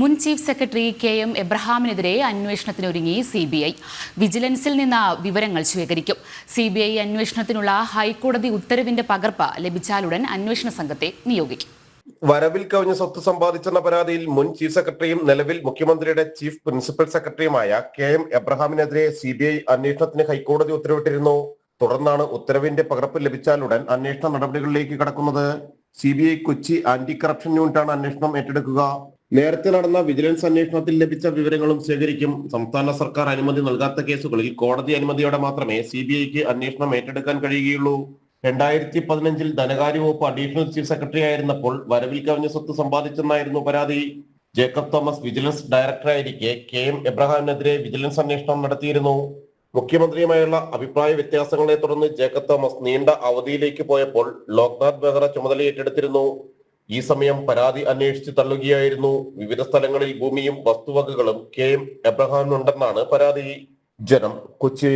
മുൻ chief secretary K M എബ്രഹാമിനെതിരെ അന്വേഷണത്തിനൊരുങ്ങി സി ബി ഐ. വിജിലൻസിൽ നിന്ന് വിവരങ്ങൾ സ്വീകരിക്കും സി ബി ഐ അന്വേഷണത്തിനുള്ള ഹൈക്കോടതി ഉത്തരവിന്റെ പകർപ്പ് ലഭിച്ചാലുടൻ അന്വേഷണ സംഘത്തെ നിയോഗിക്കും. വരവിൽ കവിഞ്ഞ സ്വത്ത് സമ്പാദിച്ചെന്ന പരാതിയിൽ മുൻ ചീഫ് സെക്രട്ടറിയും നിലവിൽ മുഖ്യമന്ത്രിയുടെ ചീഫ് പ്രിൻസിപ്പൽ സെക്രട്ടറിയുമായ കെ എം എബ്രഹാമിനെതിരെ സി ബി ഐ അന്വേഷണത്തിന് ഹൈക്കോടതി ഉത്തരവിട്ടിരുന്നു. തുടർന്നാണ് ഉത്തരവിന്റെ പകർപ്പ് ലഭിച്ചാലുടൻ അന്വേഷണ നടപടികളിലേക്ക് കടക്കുന്നത്. C B I Kochi anti corruption യൂണിറ്റാണ് അന്വേഷണം ഏറ്റെടുക്കുക. നേരത്തെ നടന്ന വിജിലൻസ് അന്വേഷണത്തിൽ ലഭിച്ച വിവരങ്ങളും ശേഖരിക്കും. സംസ്ഥാന സർക്കാർ അനുമതി നൽകാത്ത കേസുകളിൽ കോടതി അനുമതിയോടെ മാത്രമേ സി ബി ഐക്ക് അന്വേഷണം ഏറ്റെടുക്കാൻ കഴിയുകയുള്ളൂ. രണ്ടായിരത്തി പതിനഞ്ചിൽ ധനകാര്യ വകുപ്പ് അഡീഷണൽ ചീഫ് സെക്രട്ടറി ആയിരുന്നപ്പോൾ വരവിൽ കവിഞ്ഞ സ്വത്ത് സമ്പാദിച്ചെന്നായിരുന്നു പരാതി. ജേക്കബ് തോമസ് വിജിലൻസ് ഡയറക്ടറായിരിക്കെ കെ എം എബ്രഹാമിനെതിരെ വിജിലൻസ് അന്വേഷണം നടത്തിയിരുന്നു. മുഖ്യമന്ത്രിയുമായുള്ള അഭിപ്രായ വ്യത്യാസങ്ങളെ തുടർന്ന് ജേക്കബ് തോമസ് നീണ്ട അവധിയിലേക്ക് പോയപ്പോൾ ലോക്നാഥ് ബെഹ്റ ചുമതല ഏറ്റെടുത്തിരുന്നു ഈ സമയം പരാതി അന്വേഷിച്ച് തള്ളുകയായിരുന്നു. വിവിധ സ്ഥലങ്ങളിൽ ഭൂമിയും വസ്തുവകകളും കെ എം എബ്രഹാമിനുണ്ടെന്നാണ് പരാതി. ജനം കൊച്ചി